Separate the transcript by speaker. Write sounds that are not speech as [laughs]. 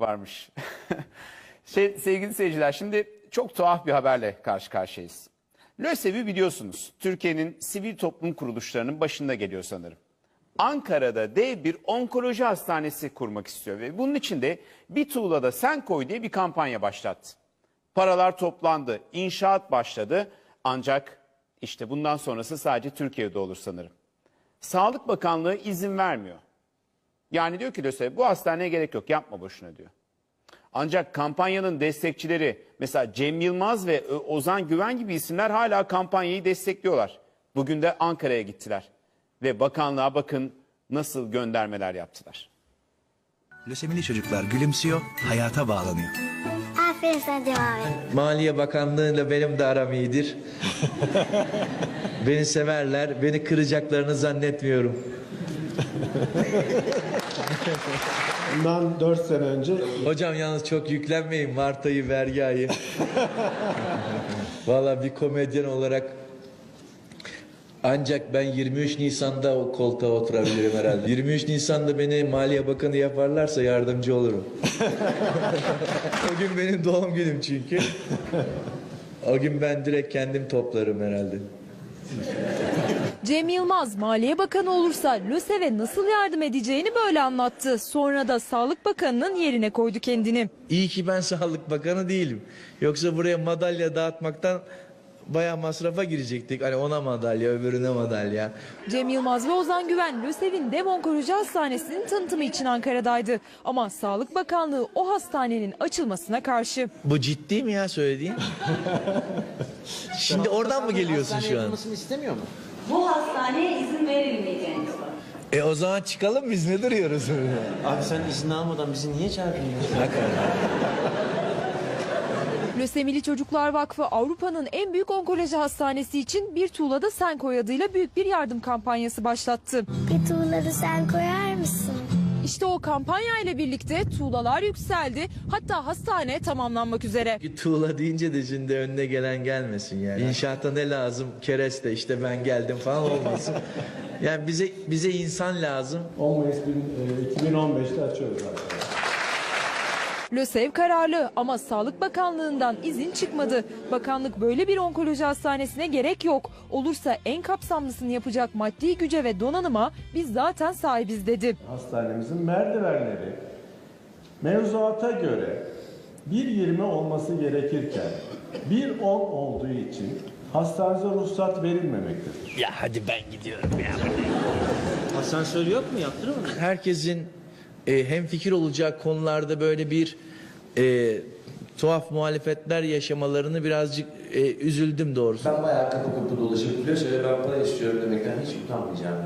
Speaker 1: varmış. [laughs] şey, sevgili seyirciler şimdi çok tuhaf bir haberle karşı karşıyayız. LÖSEV'i biliyorsunuz. Türkiye'nin sivil toplum kuruluşlarının başında geliyor sanırım. Ankara'da dev bir onkoloji hastanesi kurmak istiyor ve bunun için de bir tuğlada sen koy diye bir kampanya başlattı. Paralar toplandı, inşaat başladı ancak işte bundan sonrası sadece Türkiye'de olur sanırım. Sağlık Bakanlığı izin vermiyor. Yani diyor ki LÖSEV bu hastaneye gerek yok yapma boşuna diyor. Ancak kampanyanın destekçileri mesela Cem Yılmaz ve Ö- Ozan Güven gibi isimler hala kampanyayı destekliyorlar. Bugün de Ankara'ya gittiler. Ve bakanlığa bakın nasıl göndermeler yaptılar.
Speaker 2: Lösemili çocuklar gülümsüyor, hayata bağlanıyor.
Speaker 3: Aferin sana devam et.
Speaker 4: Maliye Bakanlığı'yla benim de aram iyidir. [laughs] beni severler. Beni kıracaklarını zannetmiyorum. [laughs]
Speaker 5: Bundan 4 sene önce
Speaker 4: Hocam yalnız çok yüklenmeyin. Mart ayı vergi ayı. Valla bir komedyen olarak ancak ben 23 Nisan'da o koltuğa oturabilirim herhalde. 23 Nisan'da beni Maliye Bakanı yaparlarsa yardımcı olurum. o gün benim doğum günüm çünkü. O gün ben direkt kendim toplarım herhalde.
Speaker 6: Cem Yılmaz Maliye Bakanı olursa LÖSEV'e nasıl yardım edeceğini böyle anlattı. Sonra da Sağlık Bakanı'nın yerine koydu kendini.
Speaker 4: İyi ki ben [laughs] Sağlık Bakanı değilim. Yoksa buraya madalya dağıtmaktan bayağı masrafa girecektik. Hani ona madalya, öbürüne madalya.
Speaker 6: Cem Yılmaz ve Ozan Güven LÖSEV'in dev onkoloji hastanesinin tanıtımı için Ankara'daydı. Ama Sağlık Bakanlığı o hastanenin açılmasına karşı.
Speaker 4: Bu ciddi mi ya söylediğin? [laughs] Şimdi oradan mı geliyorsun şu an?
Speaker 7: istemiyor mu?
Speaker 8: Bu hastaneye izin verilmeyeceğini.
Speaker 4: E o zaman çıkalım biz ne duruyoruz?
Speaker 7: Abi sen izin almadan bizi niye çağırdın ya?
Speaker 6: Lösemili Çocuklar Vakfı Avrupa'nın en büyük onkoloji hastanesi için bir tuğlada sen koy adıyla büyük bir yardım kampanyası başlattı.
Speaker 3: Bir tuğları sen koyar mısın?
Speaker 6: İşte o kampanya ile birlikte tuğlalar yükseldi. Hatta hastane tamamlanmak üzere.
Speaker 4: Tuğla deyince de şimdi önüne gelen gelmesin yani. İnşaatta ne lazım? Kereste işte ben geldim falan olmasın. Yani bize bize insan lazım.
Speaker 5: 10 Mayıs bin- e, 2015'te açıyoruz zaten.
Speaker 6: LÖSEV kararlı ama Sağlık Bakanlığı'ndan izin çıkmadı. Bakanlık böyle bir onkoloji hastanesine gerek yok. Olursa en kapsamlısını yapacak maddi güce ve donanıma biz zaten sahibiz dedi.
Speaker 5: Hastanemizin merdivenleri mevzuata göre 1.20 olması gerekirken 1.10 olduğu için hastanemize ruhsat verilmemektedir.
Speaker 4: Ya hadi ben gidiyorum ya.
Speaker 7: Asansör yok mu? Yaptırır mı?
Speaker 4: Herkesin e, hem fikir olacağı konularda böyle bir e, tuhaf muhalefetler yaşamalarını birazcık e, üzüldüm doğrusu.
Speaker 9: Ben bayağı kapı kapı dolaşıp biliyorsun ben para istiyorum demekten hiç utanmayacağım.